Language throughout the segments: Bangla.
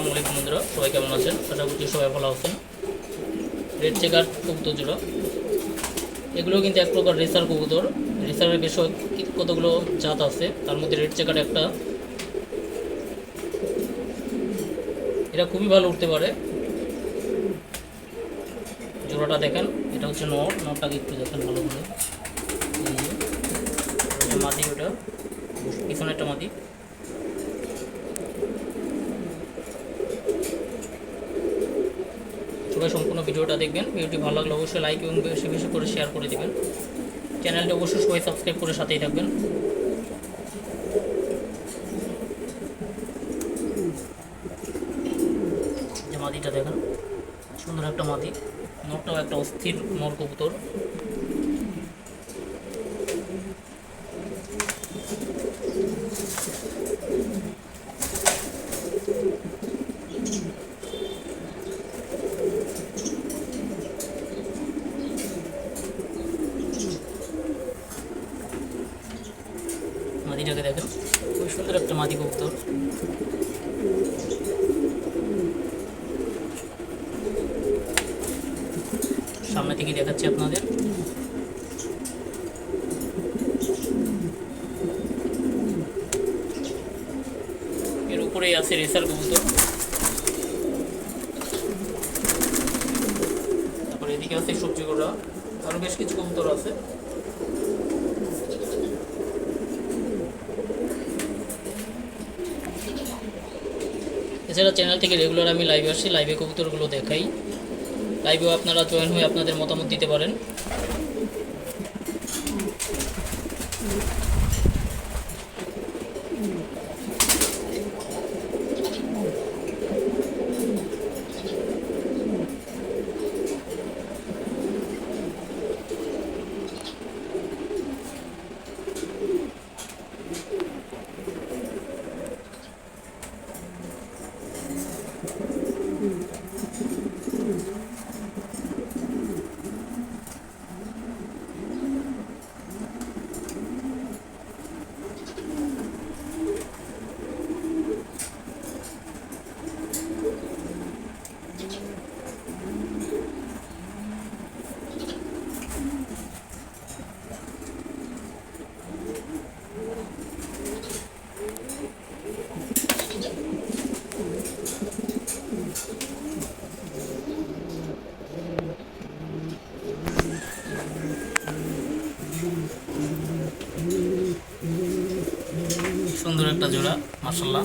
আসসালামু আলাইকুম বন্ধুরা, সবাই কেমন আছেন? আশা করছি সবাই ভালো আছেন। রেড চেকার কবুতর। জোড়া এগুলো কিন্তু এক প্রকার রেসার কবুতর। রেসারের বেশ কতগুলো জাত আছে, তার মধ্যে রেড চেকার একটা। এটা খুবই ভালো উঠতে পারে। জোড়াটা দেখেন, এটা হচ্ছে নট। নটটাকে একটু দেখেন ভালো করে। মাদি ওটা। পিছনে একটা মাদি সবাই সম্পূর্ণ ভিডিওটা দেখবেন। ভিডিওটি ভালো লাগলে অবশ্যই লাইক এবং বেশি বেশি করে শেয়ার করে দেবেন। চ্যানেলটি অবশ্যই সবাই সাবস্ক্রাইব করে সাথেই থাকবেন। যে মাদিটা দেখেন, সুন্দর একটা মাদি নরটাও একটা অস্থির নর কবুতর মাদিটাকে দেখেন। খুব সুন্দর একটা মাদি কবুতর। সামনে থেকে দেখাচ্ছি আপনাদের। এর উপরেই আছে রেসার কবুতর। তারপরে এদিকে আছে সবজি গোড়া। আরও বেশ কিছু কবুতর আছে। এছাড়া চ্যানেল থেকে রেগুলার আমি লাইভে আসি লাইভে কবুতরগুলো দেখাই। লাইভেও আপনারা জয়েন হয়ে আপনাদের মতামত দিতে পারেন। হুম সুন্দর একটা জোড়া মার্শাল্লাহ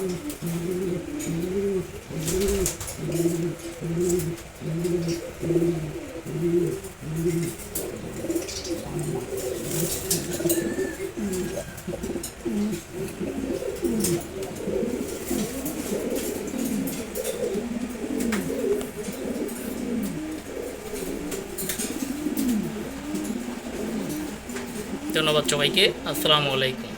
ধন্যবাদ সবাইকে আসসালামু আলাইকুম।